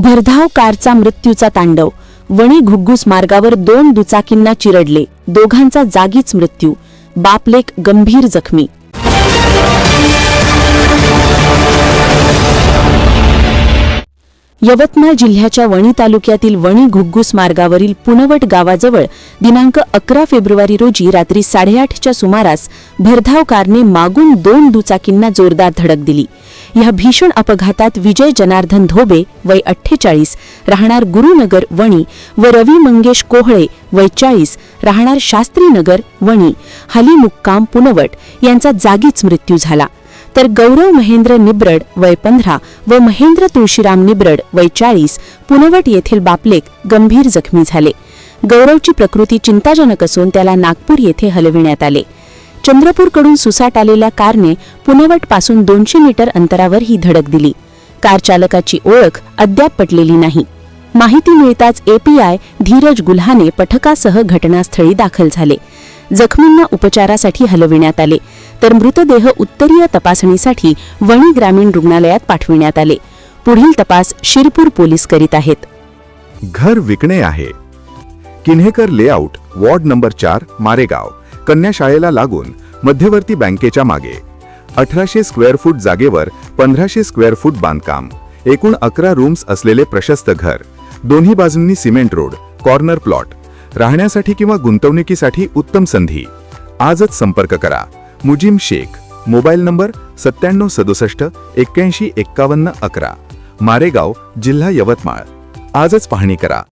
भरधाव कारचा मृत्यूचा तांडव. वणी घुग्गुस मार्गावर दोन दुचाकींना चिरडले. दोघांचा जागीच मृत्यू. बापलेक गंभीर जखमी. यवतमाळ जिल्ह्याच्या वणी तालुक्यातील वणी घुग्गुस मार्गावरील पुनवट गावाजवळ दिनांक अकरा फेब्रुवारी रोजी रात्री साडेआठच्या सुमारास भरधाव कारने मागून दोन दुचाकींना जोरदार धडक दिली. या भीषण अपघातात विजय जनार्दन धोबे वय अठ्ठेचाळीस राहणार गुरुनगर वणी व रवी मंगेश कोहळे वय चाळीस राहणार शास्त्रीनगर वणी हली मुक्काम पुनवट यांचा जागीच मृत्यू झाला. तर गौरव महेंद्र निब्रड वय पंधरा व महेंद्र तुळशीराम निब्रड वय चाळीस पुनवट येथील बापलेक गंभीर जखमी झाले. गौरवची प्रकृती चिंताजनक असून त्याला नागपूर येथे हलविण्यात आले. चंद्रपूरकडून सुसाट आलेल्या कारने पुनवटपासून दोनशे मीटर अंतरावर ही धडक दिली. कार चालकाची ओळख अद्याप पटलेली नाही. माहिती मिळताच एपीआय धीरज गुल्हाने पथकासह घटनास्थळी दाखल झाले. जखमींना उपचारासाठी हलविण्यात आले तर मृतदेह उत्तरीय तपासणीसाठी वणी ग्रामीण रुग्णालयात पाठविण्यात आले. पुढील तपास शिरपूर पोलीस करीत आहेत. घर विकणे आहे. किन्हेकर लेआउट वॉर्ड नंबर चार मारेगाव. कन्या शाळेला लागून मध्यवर्ती बँकेच्या मागे. अठराशे स्क्वेअर फूट जागेवर पंधराशे स्क्वेअर फूट बांधकाम. एकूण अकरा रूम्स असलेले प्रशस्त घर. दोन्ही बाजूंनी सिमेंट रोड कॉर्नर प्लॉट. राहण्यासाठी किंवा गुंतवणुकीसाठी उत्तम संधी. आजच संपर्क करा. मुजीम शेख. मोबाईल नंबर सत्त्याण्णव सदुसष्ट एक्क्याऐंशी एक्कावन्न अकरा. मारेगाव जिल्हा यवतमाळ. आजच पाहणी करा.